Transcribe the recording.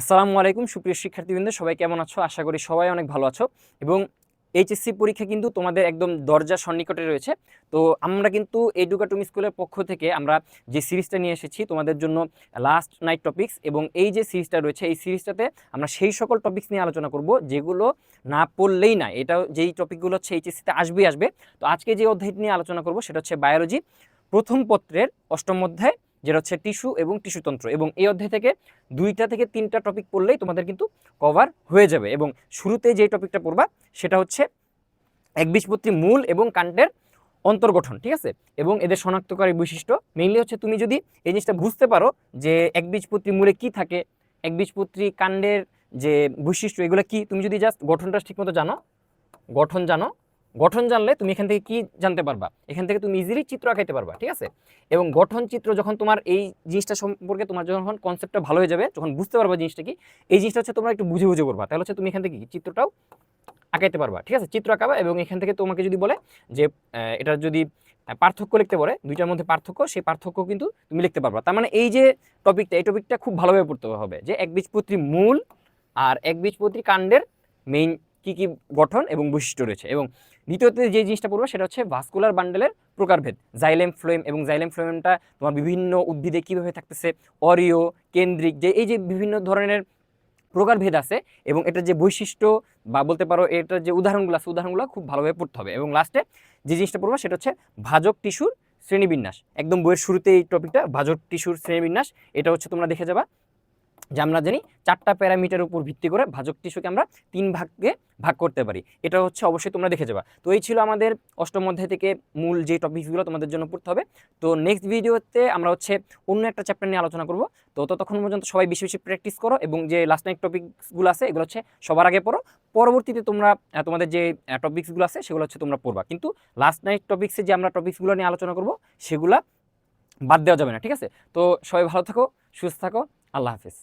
আসসালামু আলাইকুম, সুপ্রিয় শিক্ষার্থীবৃন্দ, সবাই কেমন আছো? আশা করি সবাই অনেক ভালো আছো। এবং এইচএসসি পরীক্ষা কিন্তু তোমাদের একদম দরজা সন্নিকটে রয়েছে। তো আমরা কিন্তু এডুকাটুম স্কুলের পক্ষ থেকে আমরা যে সিরিজটা নিয়ে এসেছি, তোমাদের জন্য লাস্ট নাইট টপিক্স এবং এই যে সিরিজটা রয়েছে, এই সিরিজটাতে আমরা সেই সকল টপিক্স নিয়ে আলোচনা করব, যেগুলো না পড়লেই না। এটা যেই টপিকগুলো হচ্ছে এইচএসসিতে আসবেই আসবে। তো আজকে যে অধ্যায়টি নিয়ে আলোচনা করব, সেটা হচ্ছে বায়োলজি প্রথম পত্রের অষ্টম অধ্যায়। যেটা হচ্ছে টিস্যু এবং টিস্যুতন্ত্র এবং এই অধ্যায় থেকে দুইটা থেকে তিনটা টপিক পড়লেই তোমাদের কিন্তু কভার হয়ে যাবে। এবং শুরুতে যে টপিকটা পড়বা, সেটা হচ্ছে একবীজপত্রী মূল এবং কাণ্ডের অন্তর্গঠন, ঠিক আছে? এবং এদের শনাক্তকারী বৈশিষ্ট্য মেইনলি হচ্ছে তুমি যদি এই জিনিসটা বুঝতে পারো যে একবীজপত্রী মূলে কি থাকে একবীজপত্রী কাণ্ডের যে বৈশিষ্ট্য, এগুলো কি? তুমি যদি জাস্ট গঠনটা ঠিকমতো জানো, গঠন জানো গঠন জানলে তুমি এখান থেকে কি জানতে পারবা? এখান থেকে তুমি ইজিলি চিত্র আঁকাইতে পারবা, ঠিক আছে? এবং গঠন চিত্র যখন তোমার এই জিনিসটা সম্পর্কে তোমার যখন কনসেপ্টটা ভালো হয়ে যাবে, যখন বুঝতে পারবা জিনিসটা কি, এই জিনিসটা হচ্ছে তোমরা একটু বুঝে বুঝে করবা তাহলে হচ্ছে তুমি এখান থেকে চিত্রটাও আঁকাইতে পারবা, ঠিক আছে? চিত্র আঁকাবা এবং এখান থেকে তোমাকে যদি বলে যে এটা যদি পার্থক্য লিখতে পারে, দুইটার মধ্যে পার্থক্য, সেই পার্থক্য কিন্তু তুমি লিখতে পারবা। তার মানে এই যে টপিকটা এই টপিকটা খুব ভালোভাবে পড়তে হবে, যে একবীজপত্রী মূল আর একবীজপত্রী কাণ্ডের মেইন কি কি গঠন এবং বৈশিষ্ট্য রয়েছে? এবং দ্বিতীয়তে যে জিনিসটা পড়ব সেটা হচ্ছে ভাস্কুলার বান্ডেলের প্রকারভেদ। জাইলেম ফ্লোয়েম এবং জাইলেম ফ্লোয়েমটা তোমার বিভিন্ন উদ্ভিদে কীভাবে থাকতেছে? অরিও, কেন্দ্রিক, যে এই যে বিভিন্ন ধরনের প্রকারভেদ আছে এবং এটার যে বৈশিষ্ট্য বা বলতে পারো এটার যে উদাহরণগুলো আছে, উদাহরণগুলো খুব ভালোভাবে পড়তে হবে। এবং লাস্টে যে জিনিসটা পড়ব সেটা হচ্ছে ভাজক টিস্যুর শ্রেণীবিন্যাস। একদম বইয়ের শুরুতে এই টপিকটা ভাজক টিস্যুর শ্রেণীবিন্যাস, এটা হচ্ছে তোমরা দেখে যাবা। যে আমরা জানি চারটা প্যারামিটার উপর ভিত্তি করে ভাজক টিস্যুকে আমরা তিন ভাগে ভাগ করতে পারি। এটা হচ্ছে অবশ্যই তোমরা দেখে যাবা। তো এই ছিল আমাদের অষ্টম অধ্যায় থেকে মূল যে টপিকসগুলো তোমাদের জন্য পড়তে হবে। তো নেক্সট ভিডিওতে আমরা হচ্ছে অন্য একটা চ্যাপ্টার নিয়ে আলোচনা করব। তো ততক্ষণ পর্যন্ত সবাই বেশি বেশি প্র্যাকটিস করো এবং যে লাস্ট নাইট টপিকসগুলো আছে এগুলো হচ্ছে সবার আগে পড়ো। পরবর্তীতে তোমরা তোমাদের যে টপিকসগুলো আছে সেগুলো হচ্ছে তোমরা পড়বা। কিন্তু লাস্ট নাইট টপিক্সে যে আমরা টপিকসগুলো নিয়ে আলোচনা করব সেগুলা বাদ দেওয়া যাবে না, ঠিক আছে? তো সবাই ভালো থাকো, সুস্থ থাকো, আল্লাহ হাফিজ।